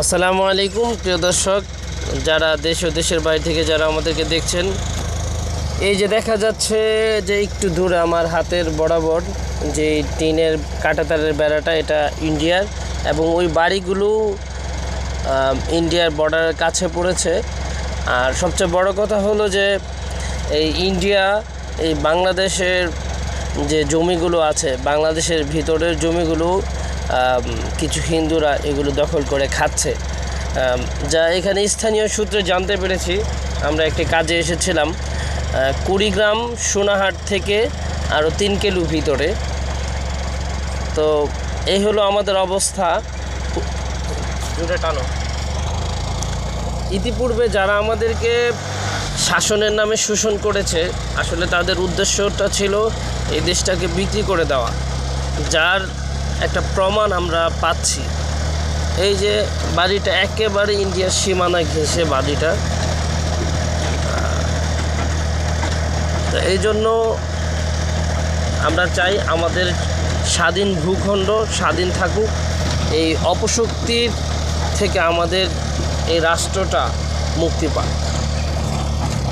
আসসালামু আলাইকুম, প্রিয় দর্শক, যারা দেশ ও দেশের বাইরে থেকে যারা আমাদেরকে দেখছেন, এই যে দেখা যাচ্ছে যে একটু দূরে আমার হাতের বরাবর যে টিনের কাঁটাতারের বেড়াটা, এটা ইন্ডিয়ার এবং ওই বাড়িগুলো ইন্ডিয়ার বর্ডারের কাছে পড়েছে। আর সবচেয়ে বড় কথা হলো যে এই ইন্ডিয়া, এই বাংলাদেশের যে জমিগুলো আছে, বাংলাদেশের ভিতরের জমিগুলো কিছু হিন্দুরা এগুলো দখল করে খাচ্ছে। যা এখানে স্থানীয় সূত্রে জানতে পেরেছি আমরা একটি কাজে এসেছিলাম কুড়িগ্রাম সোনাহাট থেকে আরও তিন কিলো ভিতরে। তো এই হলো আমাদের অবস্থা। টানো। ইতিপূর্বে যারা আমাদেরকে শাসনের নামে শোষণ করেছে আসলে তাদের উদ্দেশ্যটা ছিল এই দেশটাকে বিক্রি করে দেওয়া। যার একটা প্রমাণ আমরা পাচ্ছি। এই যে বাড়িটা একেবারে ইন্ডিয়ার সীমানা ঘেঁষে বাড়িটা। তো এই জন্য আমরা চাই আমাদের স্বাধীন ভূখণ্ড স্বাধীন থাকুক। এই অপশক্তির থেকে আমাদের এই রাষ্ট্রটা মুক্তি পায়